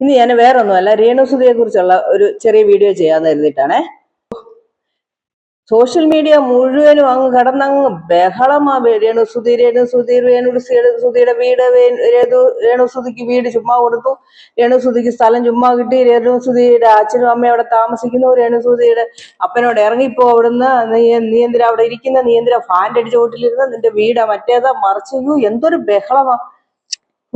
ഇനി ഞാൻ വേറെ ഒന്നുമല്ല രേണുസുതിയെ കുറിച്ചുള്ള ഒരു ചെറിയ വീഡിയോ ചെയ്യാന്ന് കരുതിയിട്ടാണേ. സോഷ്യൽ മീഡിയ മുഴുവനും അങ്ങ് കടന്നങ്ങ് ബഹളമാ രേണുസുതി രേണുസുതി രേണുസുതിയുടെ വീട് രേതു രേണു രേണുസുതിക്ക് വീട് ചുമ്മാ കൊടുത്തു. രേണുസുതിക്ക് സ്ഥലം ചുമ്മാ കിട്ടി. രേണുസുതിയുടെ അച്ഛനും അമ്മയും അവിടെ താമസിക്കുന്നു. രേണുസുതിയുടെ അപ്പനോട് ഇറങ്ങിപ്പോ അവിടുന്ന് നീ എന്തിനാ അവിടെ ഇരിക്കുന്ന? നീ എന്തിനാ ഫാന്റെ അടിച്ച് വീട്ടിലിരുന്ന് നിന്റെ വീടാ മറ്റേതാ? മറിച്ചു എന്തൊരു ബഹളമാ.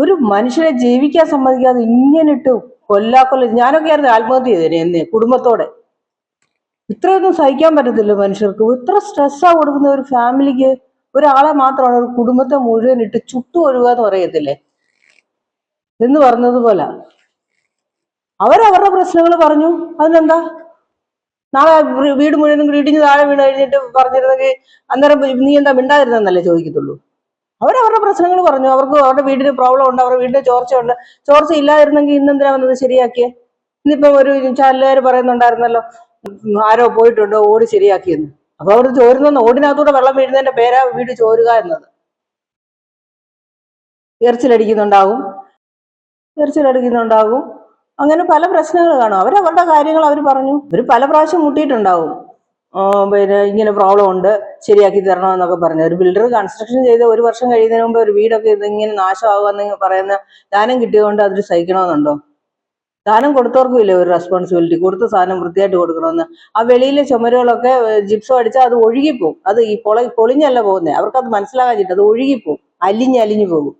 ഒരു മനുഷ്യനെ ജീവിക്കാൻ സമ്മതിക്കാതെ ഇങ്ങനെ ഇട്ട് കൊല്ലാക്കൊല്ല ഞാനൊക്കെ ആയിരുന്നു ആത്മഹത്യ ചെയ്തേനെ എന്ന് കുടുംബത്തോടെ. ഇത്രയൊന്നും സഹിക്കാൻ പറ്റത്തില്ല മനുഷ്യർക്ക്. ഇത്ര സ്ട്രെസ്സാ കൊടുക്കുന്ന ഒരു ഫാമിലിക്ക് ഒരാളെ മാത്രമാണ് ഒരു കുടുംബത്തെ മുഴുവൻ ഇട്ട് ചുട്ടു ഒഴുകുക എന്ന് പറയത്തില്ലേ? എന്ന് പറഞ്ഞതുപോലെ. അവരവരുടെ പ്രശ്നങ്ങൾ പറഞ്ഞു. അതിനെന്താ? നാളെ വീട് മുഴുവനും ഇടിഞ്ഞ് താഴെ വീണ് കഴിഞ്ഞിട്ട് പറഞ്ഞിരുന്നെങ്കിൽ അന്നേരം നീ എന്താ മിണ്ടാതിരുന്നെന്നല്ലേ ചോദിക്കത്തുള്ളൂ? അവരവരുടെ പ്രശ്നങ്ങൾ പറഞ്ഞു. അവർക്ക് അവരുടെ വീടിന് പ്രോബ്ലം ഉണ്ട്. അവരുടെ വീടിന് ചോർച്ചയുണ്ട് ചോർച്ച ഇല്ലായിരുന്നെങ്കിൽ ഇന്നെന്തിനാ വന്നത് ശരിയാക്കിയേ? ഇന്നിപ്പം ഒരു ചാനലുകാർ പറയുന്നുണ്ടായിരുന്നല്ലോ ആരോ പോയിട്ടുണ്ട് ഓട് ശരിയാക്കിയെന്ന്. അപ്പൊ അവർ ചോരുന്ന ഓടിനകത്തൂടെ വെള്ളം വീഴുന്നതിന്റെ പേരാ വീട് ചോരുക എന്നത്. എറിച്ചിലടിക്കുന്നുണ്ടാകും എറിച്ചിലടിക്കുന്നുണ്ടാകും അങ്ങനെ പല പ്രശ്നങ്ങൾ കാണും. അവരവരുടെ കാര്യങ്ങൾ അവർ പറഞ്ഞു. അവർ പല പ്രാവശ്യം മുട്ടിയിട്ടുണ്ടാവും പിന്നെ ഇങ്ങനെ പ്രോബ്ലം ഉണ്ട്. ശരിയാക്കി തരണമെന്നൊക്കെ പറഞ്ഞു. ഒരു ബിൽഡർ കൺസ്ട്രക്ഷൻ ചെയ്ത് ഒരു വർഷം കഴിയുന്നതിന് മുമ്പ് ഒരു വീടൊക്കെ ഇത് ഇങ്ങനെ നാശമാകുമെന്ന് പറയുന്ന ദാനം കിട്ടിയതുകൊണ്ട് അതിൽ സഹിക്കണമെന്നുണ്ടോ? ദാനം കൊടുത്തവർക്കും ഇല്ലേ ഒരു റെസ്പോൺസിബിലിറ്റി കൊടുത്ത സാധനം വൃത്തിയായിട്ട് കൊടുക്കണമെന്ന്. ആ വെളിയിലെ ചുമരുകളൊക്കെ ജിപ്സം അടിച്ചാൽ അത് ഒഴുകിപ്പോവും. അത് ഈ പൊള പൊളിഞ്ഞല്ല പോകുന്നത് അവർക്കത് മനസ്സിലാകാഞ്ഞിട്ട് അത് ഒഴുകിപ്പോവും. അലിഞ്ഞ് അലിഞ്ഞു പോകും.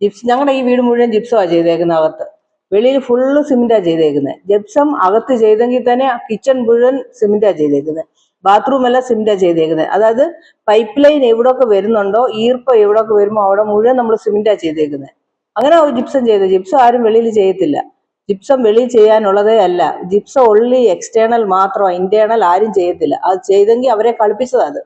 ജിപ്സ് ഞങ്ങളുടെ ഈ വീട് മുഴുവൻ ജിപ്സമാണ് ചെയ്തേക്കുന്ന അകത്ത് വെളിയിൽ ഫുള്ള് സിമെന്റാ ചെയ്തേക്കുന്നത് ജിപ്സം അകത്ത് ചെയ്തെങ്കിൽ തന്നെ കിച്ചൺ മുഴുവൻ സിമെന്റാ ചെയ്തേക്കുന്നത് ബാത്റൂം എല്ലാം സിമെന്റാ ചെയ്തേക്കുന്നത് അതായത് പൈപ്പ് ലൈൻ എവിടെയൊക്കെ വരുന്നുണ്ടോ ഈർപ്പം എവിടെയൊക്കെ വരുമോ അവിടെ മുഴുവൻ നമ്മൾ സിമെന്റാ ചെയ്തേക്കുന്നത് അങ്ങനെ ജിപ്സം ചെയ്ത്. ജിപ്സം ആരും വെളിയിൽ ചെയ്യത്തില്ല. ജിപ്സം വെളിയിൽ ചെയ്യാനുള്ളതേ അല്ല. ജിപ്സം ഒള്ളി എക്സ്റ്റേണൽ മാത്രമാണ് ഇന്റേണൽ ആരും ചെയ്യത്തില്ല. അത് ചെയ്തെങ്കിൽ അവരെ കളിപ്പിച്ചതാ അത്.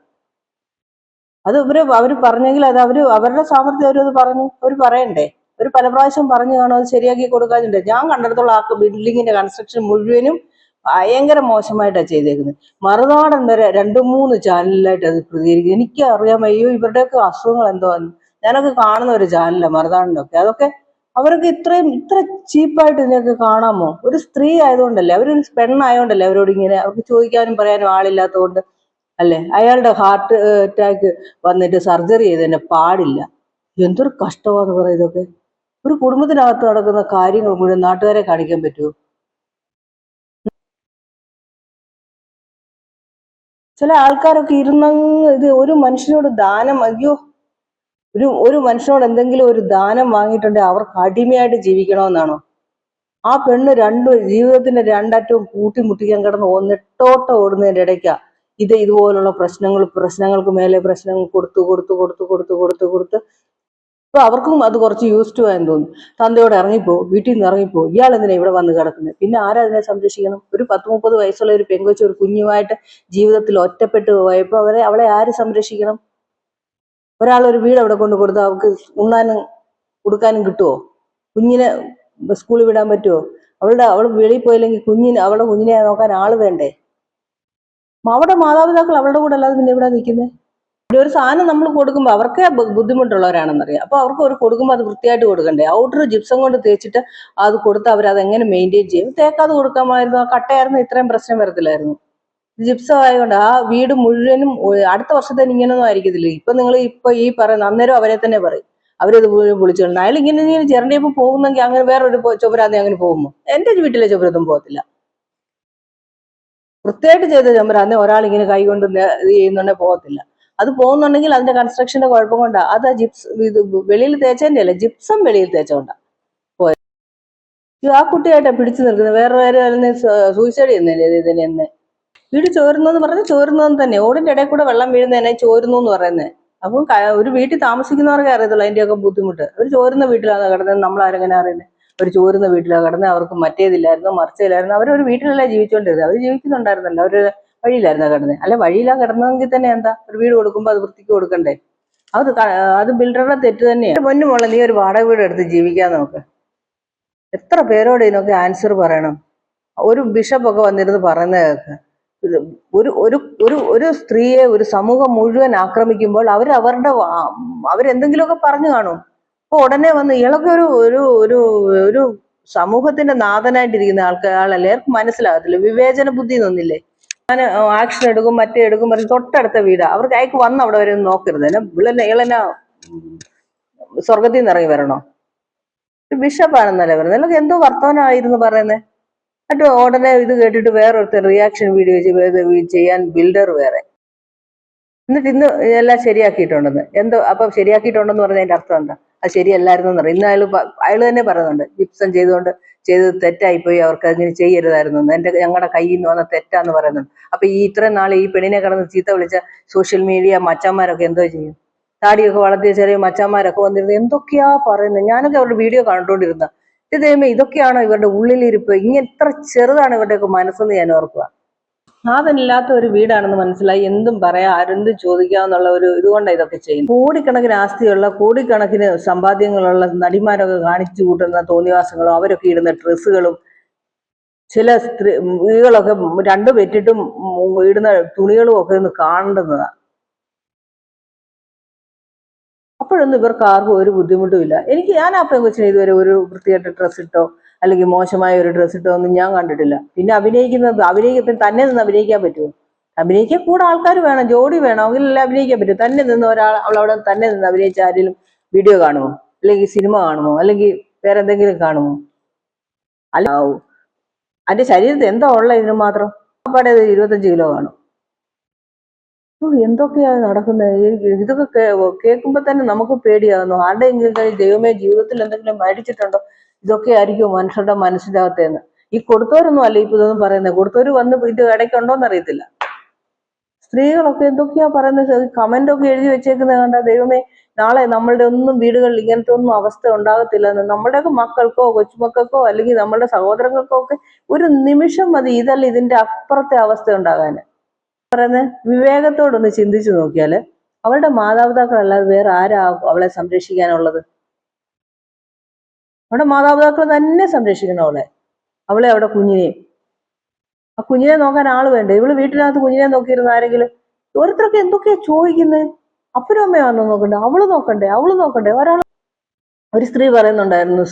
ഇവർ അവർ പറഞ്ഞെങ്കിൽ അത് അവർ അവരുടെ സാമർഥ്യം അവരത് പറഞ്ഞു. അവർ പറയണ്ടേ? ഒരു പല പ്രാവശ്യം പറഞ്ഞു കാണും അത് ശരിയാക്കി കൊടുക്കാറുണ്ട് ഞാൻ കണ്ടിടത്തോളം ആ ബിൽഡിങ്ങിന്റെ കൺസ്ട്രക്ഷൻ മുഴുവനും ഭയങ്കര മോശമായിട്ടാണ് ചെയ്തേക്കുന്നത് മറുനാടൻ വരെ രണ്ട് മൂന്ന് ചാനലിലായിട്ട് അത് പ്രതികരിക്കും എനിക്ക് അറിയാൻ അയ്യോ ഇവരുടെയൊക്കെ അസുഖങ്ങൾ എന്തോ ഞാനൊക്കെ കാണുന്ന ഒരു ചാനലാണ് മറുനാടിനൊക്കെ. അതൊക്കെ അവർക്ക് ഇത്രയും ഇത്ര ചീപ്പായിട്ട് ഇതിനൊക്കെ കാണാമോ? ഒരു സ്ത്രീ ആയതുകൊണ്ടല്ലേ? അവരൊരു പെണ്ണായതുകൊണ്ടല്ലേ അവരോട് ഇങ്ങനെ അവർക്ക് ചോദിക്കാനും പറയാനും ആളില്ലാത്തതുകൊണ്ട് അല്ലേ? അയാളുടെ ഹാർട്ട് അറ്റാക്ക് വന്നിട്ട് സർജറി ചെയ്തതിന്റെ പാടില്ല. എന്തൊരു കഷ്ടമാന്ന് പറയാം ഇതൊക്കെ. ഒരു കുടുംബത്തിനകത്ത് നടക്കുന്ന കാര്യങ്ങൾ മുഴുവൻ നാട്ടുകാരെ കാണിക്കാൻ പറ്റുമോ ചില ആൾക്കാരൊക്കെ ഇരുന്നങ്ങ് ഇത് ഒരു മനുഷ്യനോട് ദാനം അയ്യോ ഒരു ഒരു മനുഷ്യനോട് എന്തെങ്കിലും ഒരു ദാനം വാങ്ങിയിട്ടുണ്ടെങ്കിൽ അവർക്ക് അടിമയായിട്ട് ജീവിക്കണമെന്നാണോ? ആ പെണ്ണ് രണ്ടു ജീവിതത്തിന്റെ രണ്ടറ്റവും കൂട്ടിമുട്ടിക്കാൻ കിടന്ന് ഒന്നിട്ടോട്ടം ഓടുന്നതിന്റെ ഇടയ്ക്കാ ഇത് ഇതുപോലുള്ള പ്രശ്നങ്ങൾ പ്രശ്നങ്ങൾക്ക് മേലെ പ്രശ്നങ്ങൾ കൊടുത്തു കൊടുത്തു കൊടുത്തു കൊടുത്തു കൊടുത്തു കൊടുത്ത് ഇപ്പൊ അവർക്കും അത് കുറച്ച് യൂസ് ടു ആയെന്ന് തോന്നുന്നു. തന്തയോട് ഇറങ്ങിപ്പോ വീട്ടിൽ നിന്ന് ഇറങ്ങിപ്പോ ഇയാൾ എന്തിനാ ഇവിടെ വന്ന് കിടക്കുന്നത് പിന്നെ ആരാ അതിനെ സംരക്ഷിക്കണം? ഒരു പത്ത് മുപ്പത് വയസ്സുള്ള ഒരു പെങ്കൊച്ചു ഒരു കുഞ്ഞുമായിട്ട് ജീവിതത്തിൽ ഒറ്റപ്പെട്ടു പോയപ്പോ അവരെ അവളെ ആര് സംരക്ഷിക്കണം? ഒരാൾ ഒരു വീട് അവിടെ കൊണ്ട് കൊടുത്താൽ അവൾക്ക് ഉണ്ണാനും കൊടുക്കാനും കിട്ടുമോ കുഞ്ഞിനെ സ്കൂളിൽ വിടാൻ പറ്റുമോ അവളുടെ അവൾ വെളിയിൽ പോയില്ലെങ്കിൽ കുഞ്ഞിന് അവളുടെ കുഞ്ഞിനെ നോക്കാൻ ആൾ വേണ്ടേ? അവളുടെ മാതാപിതാക്കൾ അവളുടെ കൂടെ അല്ലാതെ പിന്നെ ഇവിടെ നിൽക്കുന്നത് ഒരു സാധനം നമ്മൾ കൊടുക്കുമ്പോൾ അവർക്ക് ബുദ്ധിമുട്ടുള്ളവരാണെന്നറിയാം. അപ്പോൾ അവർക്ക് ഒരു കൊടുക്കുമ്പോൾ അത് വൃത്തിയായിട്ട് കൊടുക്കണ്ടേ? ഔട്ടർ ജിപ്സം കൊണ്ട് തേച്ചിട്ട് അത് കൊടുത്ത് അവർ അത് എങ്ങനെ മെയിന്റെയിൻ ചെയ്യും തേക്കാതെ കൊടുക്കാമായിരുന്നു. ആ കട്ടയായിരുന്നു ഇത്രയും പ്രശ്നം വരത്തില്ലായിരുന്നു. ജിപ്സം ആയതുകൊണ്ട് ആ വീട് മുഴുവനും അടുത്ത വർഷത്തെ ഇങ്ങനൊന്നും ആയിരിക്കത്തില്ല. ഇപ്പൊ നിങ്ങൾ ഇപ്പൊ ഈ പറയുന്ന അന്നേരം അവരെ തന്നെ പറയും. അവരത് വിളിച്ചുകൊണ്ട് അയാൾ ഇങ്ങനെ ഇങ്ങനെ ചിരണ്ടിയപ്പോൾ പോകുന്നെങ്കിൽ അങ്ങനെ വേറൊരു ചുമരാതെ അങ്ങനെ പോകുമ്പോൾ എന്റെ വീട്ടിലെ ചുമരത്തും പോകത്തില്ല. വൃത്തിയായിട്ട് ചെയ്ത ചുമരാന്നെ ഒരാൾ ഇങ്ങനെ കൈകൊണ്ട് ഇത് ചെയ്യുന്നുണ്ടെങ്കിൽ പോകത്തില്ല. അത് പോകുന്നുണ്ടെങ്കിൽ അതിന്റെ കൺസ്ട്രക്ഷന്റെ കുഴപ്പം കൊണ്ടാ. അത് ജിപ്സ് ഇത് വെളിയിൽ തേച്ചതിന്റെ അല്ല ജിപ്സം വെളിയിൽ തേച്ചോണ്ടാ ആ കുട്ടിയായിട്ടാ പിടിച്ചു നിൽക്കുന്നത്. വേറെ വേറെ സൂയിസൈഡ് ചെയ്യുന്നില്ലേ ഇതിനെ എന്ന് വീട് ചോരുന്നെന്ന് പറഞ്ഞാൽ ചോരുന്നതെന്ന് തന്നെ. ഓടിന്റെ ഇടയിൽ കൂടെ വെള്ളം വീഴുന്നതിനെ ചോരുന്നു എന്ന് പറയുന്നത് അപ്പം ഒരു വീട്ടിൽ താമസിക്കുന്നവർക്കേ അറിയത്തുള്ളൂ അതിന്റെയൊക്കെ ബുദ്ധിമുട്ട്. അവർ ചോരുന്ന വീട്ടിലാണ് കിടന്നത്? നമ്മൾ ആരെങ്ങനെ അറിയുന്നത് അവർ ചോരുന്ന വീട്ടിലാണ് കിടന്നത്. അവർക്ക് മറ്റേതില്ലായിരുന്നു മറിച്ചില്ലായിരുന്നു അവരൊരു വീട്ടിലല്ലേ ജീവിച്ചുകൊണ്ടിരുന്നത്. അവർ ജീവിക്കുന്നുണ്ടായിരുന്നല്ലോ. അവർ വഴിയിലായിരുന്നു കിടന്നത്. അല്ല വഴിയിലാ കിടന്നതെങ്കിൽ തന്നെ എന്താ? ഒരു വീട് കൊടുക്കുമ്പോൾ അത് വൃത്തിക്ക് കൊടുക്കണ്ടേ? അത് അത് ബിൽഡറുടെ തെറ്റ് തന്നെയാണ് പൊന്നു മോളെ നീ ഒരു വാടക വീട് എടുത്ത് ജീവിക്കാൻ നോക്ക്. എത്ര പേരോട് ഇതിനൊക്കെ ആൻസർ പറയണം? ഒരു ബിഷപ്പൊക്കെ വന്നിരുന്ന് പറയുന്ന കേൾക്ക് ഒരു ഒരു ഒരു സ്ത്രീയെ ഒരു സമൂഹം മുഴുവൻ ആക്രമിക്കുമ്പോൾ അവർ അവരുടെ അവരെന്തെങ്കിലുമൊക്കെ പറഞ്ഞു കാണും. അപ്പൊ ഉടനെ വന്ന് ഇയാളൊക്കെ ഒരു ഒരു ഒരു ഒരു സമൂഹത്തിന്റെ നാഥനായിട്ടിരിക്കുന്ന ആൾക്കാളല്ലേ മനസ്സിലാകത്തില്ല. വിവേചന ബുദ്ധി ഒന്നില്ലേ ഞാൻ ആക്ഷൻ എടുക്കും മറ്റേ എടുക്കും പറഞ്ഞ് തൊട്ടടുത്ത വീടാ. അവർക്ക് അയക്ക് വന്ന് അവിടെ വരെ നോക്കരുത്. വിളന ഇളന സ്വർഗത്തിൽ നിന്ന് ഇറങ്ങി വരണോ? ബിഷപ്പാണെന്നല്ലേ പറയുന്നത്. അല്ലെങ്കിൽ എന്തോ വർത്തമാനമായിരുന്നു പറയുന്നത് എന്നിട്ട് ഉടനെ ഇത് കേട്ടിട്ട് വേറൊരുത്തർ റിയാക്ഷൻ വീഡിയോ ചെയ്യാൻ ബിൽഡർ വേറെ. എന്നിട്ട് ഇന്ന് എല്ലാം ശരിയാക്കിയിട്ടുണ്ടെന്ന്. എന്തോ അപ്പൊ ശരിയാക്കിയിട്ടുണ്ടെന്ന് പറഞ്ഞതിന്റെ അർത്ഥം എന്താ? അത് ശരിയല്ലായിരുന്നു എന്ന് പറയും ഇന്ന് അയാൾ അയാൾ തന്നെ പറയുന്നുണ്ട്. ജിപ്സം ചെയ്തുകൊണ്ട് ചെയ്തത് തെറ്റായിപ്പോയി അവർക്ക് അങ്ങനെ ചെയ്യരുതായിരുന്നു എന്റെ ഞങ്ങളുടെ കയ്യിൽ നിന്ന് വന്ന തെറ്റാന്ന് പറയുന്നത്. അപ്പൊ ഈ ഇത്രയും നാൾ ഈ പെണ്ണിനെ കിടന്ന് ചീത്ത വിളിച്ച സോഷ്യൽ മീഡിയ മച്ചാന്മാരൊക്കെ എന്തോ ചെയ്യും? താടിയൊക്കെ വളർത്തിയ ചെറിയ മച്ചാന്മാരൊക്കെ വന്നിരുന്നത് എന്തൊക്കെയാ പറയുന്നത് ഞാനൊക്കെ അവരുടെ വീഡിയോ കണ്ടുകൊണ്ടിരുന്ന ഇത് ദൈവമേ ഇതൊക്കെയാണോ ഇവരുടെ ഉള്ളിലിരിപ്പ്? ഇങ്ങനെ ഇത്ര ചെറുതാണ് ഇവരുടെയൊക്കെ മനസ്സെന്ന് ഞാൻ ഓർക്കുക നാഥനില്ലാത്ത ഒരു വീടാണെന്ന് മനസ്സിലായി. എന്തും പറയാം ആരെന്തും ചോദിക്കാന്നുള്ള ഒരു ഇതുകൊണ്ടാണ് ഇതൊക്കെ ചെയ്യുന്നത്. കോടിക്കണക്കിന് ആസ്തിയുള്ള കോടിക്കണക്കിന് സമ്പാദ്യങ്ങളുള്ള നടിമാരൊക്കെ കാണിച്ചു കൂട്ടുന്ന തോന്നിവാസങ്ങളും അവരൊക്കെ ഇടുന്ന ഡ്രസ്സുകളും ചില സ്ത്രീ വീടുകളൊക്കെ രണ്ടു പെറ്റിട്ടും ഇടുന്ന തുണികളും ഒക്കെ ഒന്ന് കാണേണ്ടുന്നതാണ് അപ്പോഴൊന്നും ഇവർക്ക് ആർക്കും ഒരു ബുദ്ധിമുട്ടും ഇല്ല. എനിക്ക് ഞാൻ ആ പെങ്കൊച്ചിനെ ഇതുവരെ ഒരു വൃത്തിയായിട്ട് ഡ്രസ്സ് ഇട്ടോ അല്ലെങ്കിൽ മോശമായ ഒരു ഡ്രസ്സ് ഇട്ടോ ഒന്നും ഞാൻ കണ്ടിട്ടില്ല. പിന്നെ അഭിനയിക്കുന്നത് അഭിനയിക്കും തന്നെ നിന്ന് അഭിനയിക്കാൻ പറ്റുമോ? അഭിനയിക്കാൻ കൂടെ ആൾക്കാർ വേണം ജോഡി വേണം എങ്കിലല്ലേ അഭിനയിക്കാൻ പറ്റും തന്നെ നിന്ന് ഒരാൾ അവളവിടെ തന്നെ നിന്ന് അഭിനയിച്ച ആരെങ്കിലും വീഡിയോ കാണുമോ? അല്ലെങ്കിൽ സിനിമ കാണുമോ? അല്ലെങ്കിൽ വേറെ എന്തെങ്കിലും കാണുമോ? അല്ല അതിന്റെ ശരീരത്തിൽ എന്താ ഉള്ള ഇതിന് മാത്രം? അപ്പാടെ ഇരുപത്തഞ്ച് കിലോ കാണും. എന്തൊക്കെയാ നടക്കുന്നത് ഇതൊക്കെ കേൾക്കുമ്പോ തന്നെ നമുക്ക് പേടിയാകുന്നു ആരുടെയെങ്കിലും ദൈവമേ ജീവിതത്തിൽ എന്തെങ്കിലും മേടിച്ചിട്ടുണ്ടോ? ഇതൊക്കെ ആയിരിക്കും മനുഷ്യരുടെ മനസ്സിനകത്തേന്ന്. ഈ കൊടുത്തവരൊന്നും അല്ല ഇപ്പൊ ഇതൊന്നും പറയുന്നത്. കൊടുത്തവർ വന്ന് ഇത് ഇടയ്ക്കുണ്ടോന്ന് അറിയത്തില്ല. സ്ത്രീകളൊക്കെ എന്തൊക്കെയാ പറയുന്നത്? കമന്റ് ഒക്കെ എഴുതി വെച്ചേക്കുന്നത് കണ്ട ദൈവമേ നാളെ നമ്മളുടെ ഒന്നും വീടുകളിൽ ഇങ്ങനത്തെ ഒന്നും അവസ്ഥ ഉണ്ടാകത്തില്ല എന്ന് നമ്മുടെയൊക്കെ മക്കൾക്കോ കൊച്ചുമക്കൾക്കോ അല്ലെങ്കിൽ നമ്മുടെ സഹോദരങ്ങൾക്കോ ഒക്കെ ഒരു നിമിഷം മതി ഇതല്ല ഇതിന്റെ അപ്പുറത്തെ അവസ്ഥ ഉണ്ടാകാൻ. പറയുന്നത് വിവേകത്തോടൊന്ന് ചിന്തിച്ചു നോക്കിയാൽ അവളുടെ മാതാപിതാക്കളല്ലാതെ വേറെ ആരാ അവളെ സംരക്ഷിക്കാനുള്ളത്? അവളുടെ മാതാപിതാക്കൾ തന്നെ സംരക്ഷിക്കണം അവളെ. അവളെ അവിടെ കുഞ്ഞിനെയും ആ കുഞ്ഞിനെ നോക്കാൻ ആൾ വേണ്ട? ഇവൾ വീട്ടിനകത്ത് കുഞ്ഞിനെ നോക്കിയിരുന്ന ആരെങ്കിലും? ഓരോരുത്തരൊക്കെ എന്തൊക്കെയാ ചോദിക്കുന്നത് അപ്പനും അമ്മയും വന്നു നോക്കണ്ടേ? അവൾ നോക്കണ്ടേ? അവൾ നോക്കണ്ടേ? ഒരാൾ ഒരു സ്ത്രീ പറയുന്നുണ്ടായിരുന്നു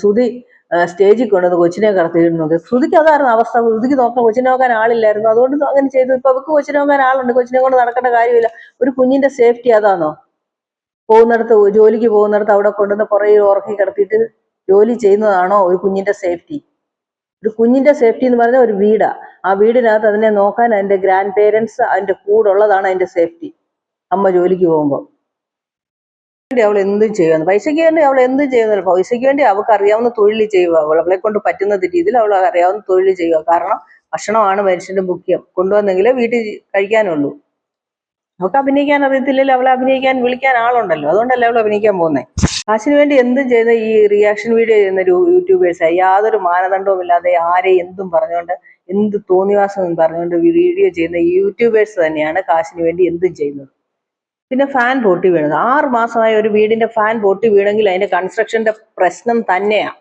ആ, സ്റ്റേജിൽ കൊണ്ടുവന്ന് കൊച്ചിനെ കടത്തിയിരുന്നു. നോക്കി ശ്രുതിക്ക് അതായിരുന്നു അവസ്ഥ. ശ്രുതിക്ക് നോക്കാൻ കൊച്ചിനെ നോക്കാൻ ആളില്ലായിരുന്നു. അതുകൊണ്ട് അങ്ങനെ ചെയ്തു. ഇപ്പൊ അവർക്ക് കൊച്ചിനെ നോക്കാൻ ആളുണ്ട്. കൊച്ചിനെ കൊണ്ട് നടക്കേണ്ട കാര്യമില്ല. ഒരു കുഞ്ഞിന്റെ സേഫ്റ്റി അതാണോ? പോകുന്നിടത്ത് ജോലിക്ക് പോകുന്നിടത്ത് അവിടെ കൊണ്ടുവന്ന് പുറകെ ഉറക്കി കിടത്തിയിട്ട് ജോലി ചെയ്യുന്നതാണോ ഒരു കുഞ്ഞിന്റെ സേഫ്റ്റി? ഒരു കുഞ്ഞിന്റെ സേഫ്റ്റി എന്ന് പറഞ്ഞാൽ ഒരു വീടാ. ആ വീടിനകത്ത് അതിനെ നോക്കാൻ അതിന്റെ ഗ്രാൻഡ് പേരൻസ് അതിന്റെ കൂടെ ഉള്ളതാണ് അതിന്റെ സേഫ്റ്റി. അമ്മ ജോലിക്ക് പോകുമ്പോൾ. അവൾ എന്തും ചെയ്യുന്നു പൈസയ്ക്ക് വേണ്ടി അവൾ എന്തും ചെയ്യുന്നില്ല. പൈസയ്ക്ക് വേണ്ടി അവൾക്ക് അറിയാവുന്ന തൊഴിൽ ചെയ്യുക. അവളെ കൊണ്ട് പറ്റുന്ന രീതിയിൽ അവൾ അറിയാവുന്ന തൊഴിൽ ചെയ്യുക. കാരണം ഭക്ഷണമാണ് മനുഷ്യന്റെ മുഖ്യം. കൊണ്ടുവന്നെങ്കിലേ വീട്ടിൽ കഴിക്കാനുള്ളൂ. അവൾക്ക് അഭിനയിക്കാൻ അറിയത്തില്ലല്ലോ അവളെ അഭിനയിക്കാൻ വിളിക്കാൻ ആളുണ്ടല്ലോ. അതുകൊണ്ടല്ലേ അവൾ അഭിനയിക്കാൻ പോകുന്നത് കാശിന് വേണ്ടി എന്തും ചെയ്ത ഈ റിയാക്ഷൻ വീഡിയോ ചെയ്യുന്ന ഒരു യൂട്യൂബേഴ്സ് യാതൊരു മാനദണ്ഡവും ഇല്ലാതെ ആരെ എന്തും പറഞ്ഞുകൊണ്ട് എന്ത് തോന്നിവാസം പറഞ്ഞുകൊണ്ട് വീഡിയോ ചെയ്യുന്ന യൂട്യൂബേഴ്സ് തന്നെയാണ് കാശിന് വേണ്ടി എന്തും ചെയ്യുന്നത്. പിന്നെ ഫാൻ പൊട്ടി വീണത്. ആറു മാസമായ ഒരു വീടിന്റെ ഫാൻ പൊട്ടി വീണെങ്കിൽ അതിന്റെ കൺസ്ട്രക്ഷന്റെ പ്രശ്നം തന്നെയാണ്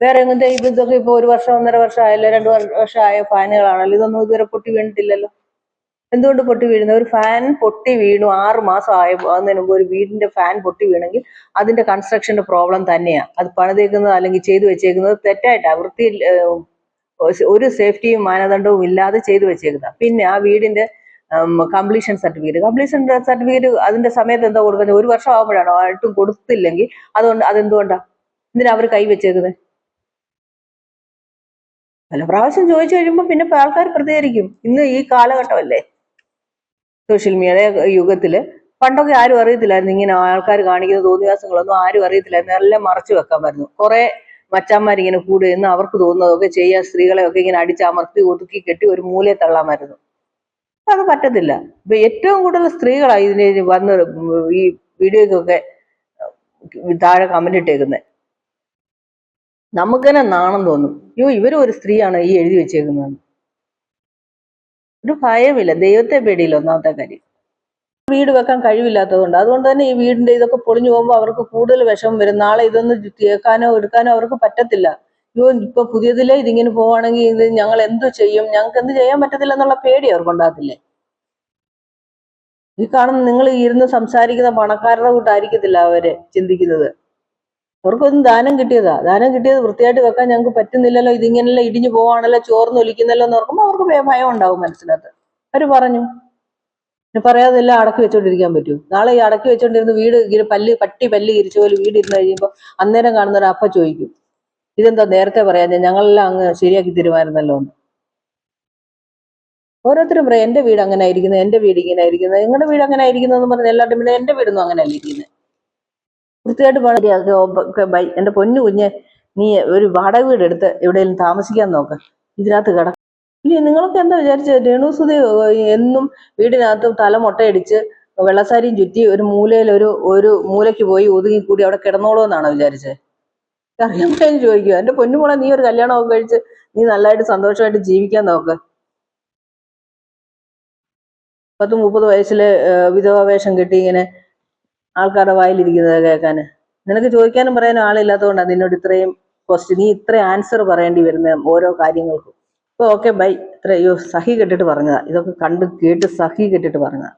വേറെ എങ്ങനത്തെ ഇത് ഇതൊക്കെ ഇപ്പൊ ഒരു വർഷം ഒന്നര വർഷം ആയല്ലോ രണ്ടു വർഷം ആയ ഫാനുകളാണല്ലോ ഇതൊന്നും ഇതുവരെ പൊട്ടി വീണിട്ടില്ലല്ലോ. എന്തുകൊണ്ട് പൊട്ടി വീഴുന്നത്? ഒരു ഫാൻ പൊട്ടി വീണു ആറ് മാസം ആയ അതിന് മുമ്പ് ഒരു വീടിന്റെ ഫാൻ പൊട്ടി വീണെങ്കിൽ അതിന്റെ കൺസ്ട്രക്ഷന്റെ പ്രോബ്ലം തന്നെയാണ് അത് പണിതേക്കുന്നത് അല്ലെങ്കിൽ ചെയ്തു വെച്ചേക്കുന്നത് തെറ്റായിട്ടാ വൃത്തി ഒരു സേഫ്റ്റിയും മാനദണ്ഡവും ഇല്ലാതെ ചെയ്തു വെച്ചേക്കുന്നത് പിന്നെ ആ വീടിന്റെ കംപ്ലീഷൻ സർട്ടിഫിക്കറ്റ് കംപ്ലീഷൻ സർട്ടിഫിക്കറ്റ് അതിന്റെ സമയത്ത് എന്താ കൊടുക്കുന്നത്? ഒരു വർഷം ആകുമ്പോഴാണോ ആയിട്ടും കൊടുത്തില്ലെങ്കിൽ അതുകൊണ്ട് അതെന്തുകൊണ്ടാ? എന്തിനാ അവർ കൈ വെച്ചേക്കുന്നത് പല പ്രാവശ്യം ചോദിച്ചു കഴിയുമ്പോൾ പിന്നെ ആൾക്കാർ പ്രതികരിക്കും. ഇന്ന് ഈ കാലഘട്ടമല്ലേ? സോഷ്യൽ മീഡിയ യുഗത്തിൽ പണ്ടൊക്കെ ആരും അറിയത്തില്ലായിരുന്നു ഇങ്ങനെ ആൾക്കാർ കാണിക്കുന്ന തോന്നിവാസങ്ങളൊന്നും ആരും അറിയത്തില്ലായിരുന്നു. എല്ലാം മറച്ചു വെക്കാൻ പറ്റുന്നു. കുറെ മച്ചാന്മാരിങ്ങനെ കൂടെ നിന്ന് അവർക്ക് തോന്നുന്നതൊക്കെ ചെയ്യാൻ സ്ത്രീകളെ ഒക്കെ ഇങ്ങനെ അടിച്ചമർത്തി ഒതുക്കി കെട്ടി ഒരു മൂലയെ തള്ളാമായിരുന്നു അത് പറ്റത്തില്ല. ഇപ്പൊ ഏറ്റവും കൂടുതൽ സ്ത്രീകളാണ് ഇതിന് വന്ന് ഈ വീഡിയോക്കൊക്കെ താഴെ കമന്റ് ഇട്ടേക്കുന്നത് നമുക്ക് തന്നെ നാണം തോന്നും. അയ്യോ ഇവരും ഒരു സ്ത്രീയാണ് ഈ എഴുതി വെച്ചേക്കുന്നത് ഒരു ഭയമില്ല. ദൈവത്തെ പേടിയില്ല ഒന്നാമത്തെ കാര്യം. വീട് വെക്കാൻ കഴിവില്ലാത്തതുകൊണ്ട്. അതുകൊണ്ട് തന്നെ ഈ വീടിന്റെ ഇതൊക്കെ പൊളിഞ്ഞു പോകുമ്പോൾ അവർക്ക് കൂടുതൽ വിഷമം വരും. നാളെ ഇതൊന്ന് കേൾക്കാനോ എടുക്കാനോ അവർക്ക് പറ്റത്തില്ല. അയ്യോ ഇപ്പൊ പുതിയതിലേ ഇതിങ്ങനെ പോവാണെങ്കിൽ ഇത് ഞങ്ങൾ എന്തു ചെയ്യും? ഞങ്ങൾക്ക് എന്ത് ചെയ്യാൻ പറ്റത്തില്ല എന്നുള്ള പേടി അവർക്ക് ഉണ്ടാകത്തില്ലേ ഈ കാണുന്ന നിങ്ങൾ ഇരുന്ന് സംസാരിക്കുന്ന പണക്കാരുടെ കൂട്ടായിരിക്കത്തില്ല അവർ ചിന്തിക്കുന്നത്. അവർക്കൊന്നും ദാനം കിട്ടിയതാ. ദാനം കിട്ടിയത് വൃത്തിയായിട്ട് വെക്കാൻ ഞങ്ങൾക്ക് പറ്റുന്നില്ലല്ലോ. ഇതിങ്ങനെല്ലാം ഇടിഞ്ഞു പോവാണല്ലോ ചോർന്ന് ഒലിക്കുന്നല്ലോ എന്ന് ഓർക്കുമ്പോൾ അവർക്ക് ഭയ- ഉണ്ടാവും മനസ്സിനകത്ത്. അവർ പറഞ്ഞു പറയാതെ എല്ലാം അടക്കി വെച്ചോണ്ടിരിക്കാൻ പറ്റൂ. നാളെ ഈ അടക്കി വെച്ചോണ്ടിരുന്ന് വീട് ഇങ്ങനെ പല്ല് പട്ടി പല്ല് ഇരിച്ച പോലെ വീട് ഇരുന്ന് കഴിയുമ്പോൾ അന്നേരം കാണുന്നൊരു അപ്പ ചോദിക്കും ഇതെന്താ നേരത്തെ പറയാ ഞങ്ങളെല്ലാം അങ്ങ് ശരിയാക്കി തരുമായിരുന്നല്ലോ എന്ന്. ഓരോരുത്തരും പറയും എന്റെ വീട് അങ്ങനെ ആയിരിക്കുന്നത് എന്റെ വീട് ഇങ്ങനെ ആയിരിക്കുന്നത് നിങ്ങളുടെ വീട് അങ്ങനെ ആയിരിക്കുന്നതെന്ന് പറഞ്ഞ് എല്ലാവരും പിന്നെ എന്റെ വീടൊന്നും അങ്ങനെ അല്ല ഇരിക്കുന്നത്. വൃത്തിയായിട്ട് പാടിയാക്കി ബൈ എന്റെ പൊന്നു കുഞ്ഞ് നീ ഒരു വാടക വീട് എടുത്ത് എവിടെയെങ്കിലും താമസിക്കാൻ നോക്ക്. ഇതിനകത്ത് കിടക്ക ഇനി നിങ്ങളൊക്കെ എന്താ വിചാരിച്ചത് രേണുസുതി എന്നും വീടിനകത്ത് തല മുട്ടയടിച്ച് വെള്ളസാരിയും ചുറ്റി ഒരു മൂലയിൽ ഒരു ഒരു മൂലയ്ക്ക് പോയി ഒതുങ്ങി കൂടി അവിടെ കിടന്നോളൂ എന്നാണ് വിചാരിച്ചത് അറിയാൻ ചോദിക്കുക എന്റെ പൊന്നുമോളെ നീ ഒരു കല്യാണമൊക്കെ കഴിച്ച് നീ നല്ലതായിട്ട് സന്തോഷമായിട്ട് ജീവിക്കാൻ നോക്ക്. പത്ത് മുപ്പത് വയസ്സിലെ വിധവാവേഷം വിധവ വേഷം കെട്ടി ഇങ്ങനെ ആൾക്കാരുടെ വായിലിരിക്കുന്നത് കേൾക്കാൻ നിനക്ക് ചോദിക്കാനും പറയാനും ആളില്ലാത്തതുകൊണ്ടാണ് നിന്നോട് ഇത്രയും ക്വസ്റ്റ്യൻ നീ ഇത്രയും ആൻസർ പറയേണ്ടി വരുന്ന ഓരോ കാര്യങ്ങൾക്കും. ഇപ്പൊ ഓക്കെ ബൈ ഇത്ര അയ്യോ സഹി കെട്ടിട്ട് പറഞ്ഞതാ. ഇതൊക്കെ കണ്ട് കേട്ട് സഹി കെട്ടിട്ട് പറഞ്ഞതാ.